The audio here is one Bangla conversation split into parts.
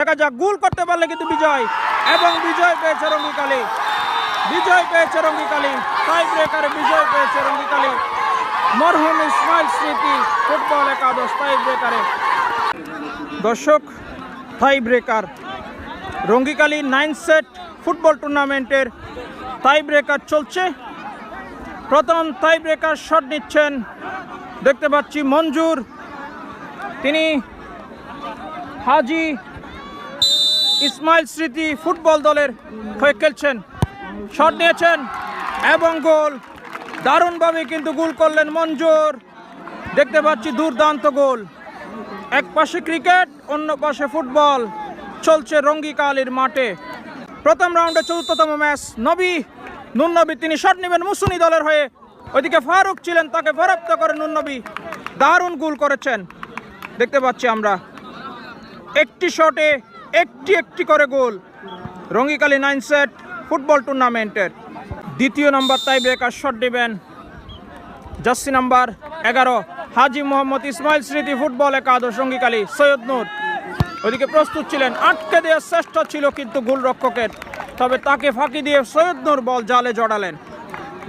দেখা যাক, গোল করতে পারলে কিন্তু বিজয়। এবং বিজয় পেয়েছে রঙ্গিকালী। বিজয় পেয়েছে রঙ্গিকালী। টাই ব্রেকারে বিজয় পেয়েছে রঙ্গিকালী। মরহুম ইসমাইল স্মৃতি ফুটবল একাদশ টাই ব্রেকারে দর্শক tie breaker Rangikali nine set football টুর্নামেন্টের টাই ব্রেকার চলছে। প্রথম টাই ব্রেকার শট নিচ্ছেন, দেখতে পাচ্ছি মঞ্জুর। তিনি হাজি ইসমাইল স্মৃতি ফুটবল দলের হয়ে খেলছেন। শট নিয়েছেন এবং গোল। দারুণভাবে কিন্তু গোল করলেন মঞ্জুর। দেখতে পাচ্ছি দুর্দান্ত গোল। এক পাশে ক্রিকেট, অন্য পাশে ফুটবল। চলছে রঙ্গিকালির মাঠে। প্রথম রাউন্ডে চতুর্থতম ম্যাচ। নবী নুন নবী তিনি শট নেবেন মুসুনি দলের হয়ে। ওইদিকে ফারুক ছিলেন, তাকে পরাপ্ত করে নুন নবী দারুণ গোল করেছেন। দেখতে পাচ্ছি আমরা। একটি শটে একটি একটি করে গোল। রঙ্গিকালি নাইন সেট ফুটবল টুর্নামেন্টের। দ্বিতীয় নম্বর তাই ব্রেকার শট দেবেন জার্সি নাম্বার এগারো, হাজি মোহাম্মদ ইসমাইল স্মৃতি ফুটবল একাদশ রঙ্গিকালী সৈয়দ নূর। ওদিকে প্রস্তুত ছিলেন, আটকে দেওয়ার চেষ্টা ছিল কিন্তু গোল রক্ষকের তবে তাকে ফাঁকি দিয়ে সৈয়দ নূর বল জালে জড়ালেন।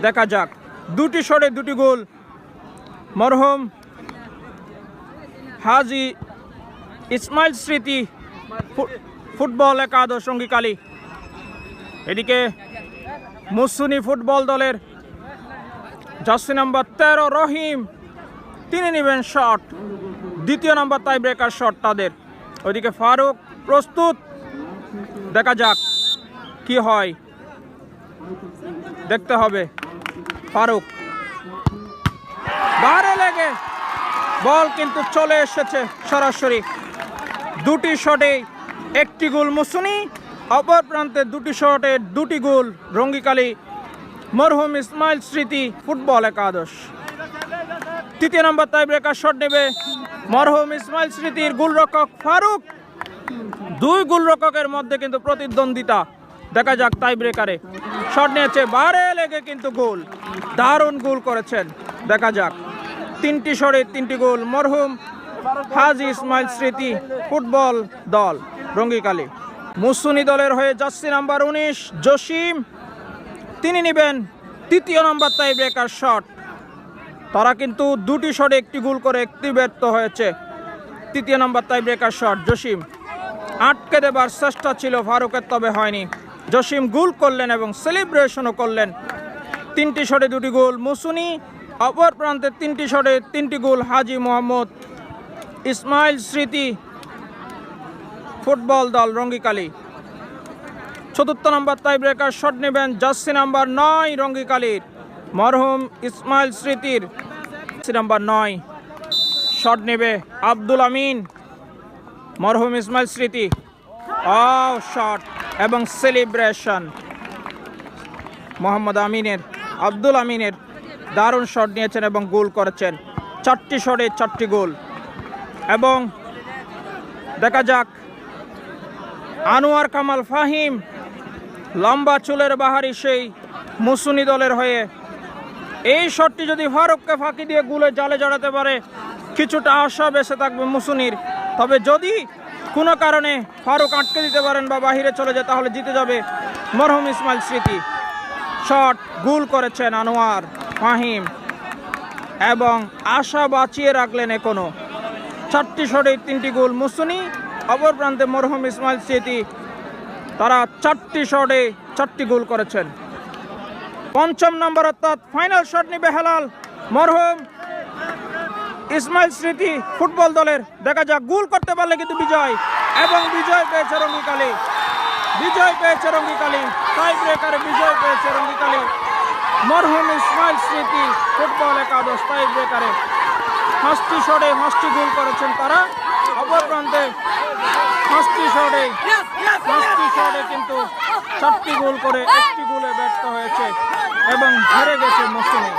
দেখা যাক, দুটি শটে দুটি গোল। মরহুম হাজি ইসমাইল স্মৃতি ফুটবল একাদশ অঙ্গীকালী এদিকে মুসুনি ফুটবল দলের জার্সি নাম্বার তেরো রহিম, তিনি নেবেন শট দ্বিতীয় নাম্বার তাই ব্রেকার শট তাদের। ওইদিকে ফারুক প্রস্তুত। দেখা যাক কি হয়। দেখতে হবে ফারুক। বারে লেগে বল কিন্তু চলে এসেছে সরাসরি। দুটি শটে একটি গোল মুসুনি, অপর প্রান্তে দুটি শটে দুটি গোল রঙ্গিকালী মরহুম ইসমাইল স্মৃতি ফুটবল একাদশ। তৃতীয় নম্বর টাই ব্রেকার শট নেবে মরহুম ইসমাইল স্মৃতির গোলরক্ষক ফারুক। দুই গোলরক্ষকের মধ্যে কিন্তু প্রতিদ্বন্দ্বিতা। দেখা যাক টাই ব্রেকারে শট নিয়েছে বারে লেগে কিন্তু গোল। দারুণ গোল করেছেন। দেখা যাক। তিনটি শটে তিনটি গোল মরহুম হাজি ইসমাইল স্মৃতি ফুটবল দল, রঙ্গিকালী। মুসুনি দলের হয়ে জার্সি নাম্বার উনিশ, জসিম, তিনি নেবেন তৃতীয় নম্বর টাই ব্রেকার শট তারা কিন্তু দুটি শটে একটি গোল করে একটি ব্যর্থ হয়েছে। তৃতীয় number tie breaker shot Jasim. আটকে দেবার চেষ্টা ছিল ফারুকের, তবে হয়নি। জসিম গোল করলেন এবং সেলিব্রেশনও করলেন। তিনটি শটে দুটি গোল, মুসুনি অপর প্রান্তে তিনটি শটে তিনটি গোল, হাজি মোহাম্মদ ইসমাইল স্মৃতি ফুটবল দল রঙ্গিকালী। চতুর্থ নম্বর টাই ব্রেকার শট নেবেন জার্সি নাম্বার নয় রঙ্গিকালীর। মরহুম ইসমাইল স্মৃতির নাম্বার নয় শট নেবে আব্দুল আমিন। মরহুম ইসমাইল স্মৃতি। ও শট এবং সেলিব্রেশন মোহাম্মদ আমিনের, আব্দুল আমিনের দারুণ শট নিয়েছেন এবং গোল করেছেন। চারটি শটে চারটি গোল। এবং দেখা যাক, আনোয়ার কামাল ফাহিম লম্বা চুলের বাহারি সেই মুসুনি দলের হয়ে এই শটটি যদি ফারুককে ফাঁকি দিয়ে গুলে জালে জড়াতে পারে, কিছুটা আশা বেঁচে থাকবে মুসুনির। তবে যদি কোনো কারণে ফারুক আটকে দিতে পারেন বা বাহিরে চলে যায়, তাহলে জিতে যাবে মরহুম ইসমাইল স্মৃতি। শট গুল করেছেন আনোয়ার ফাহিম এবং আশা বাঁচিয়ে রাখলেন এখনও। চারটি শটে তিনটি গোল মুসুনি। অপর প্রান্তে মরহুম ইসমাইল স্মৃতি তারা চারটি শটে চারটি গোল করেছেন। পঞ্চম নম্বর অর্থাৎ ফাইনাল শট নিবে হেলাল। মরহুম ইসমাইল স্মৃতি ফুটবল দলের। দেখা যাক গোল করতে পারলে কিন্তু বিজয়। এবং বিজয় পেয়েছে রঙ্গিকালী বিজয় পেয়েছে রঙ্গিকালী টাই ব্রেকারে বিজয় পেয়েছে রঙ্গিকালী মরহুম ইসমাইল স্মৃতি ফুটবল একাদশ টাই ব্রেকারে পাঁচটি শটে হস্তি গোল করেছেন তারা। অপর প্রান্তে হস্তি শটে হস্তি শটে কিন্তু চারটি গোল করে একটি গোলে ব্যর্থ হয়েছে এবং হেরে গেছে মৌসুমে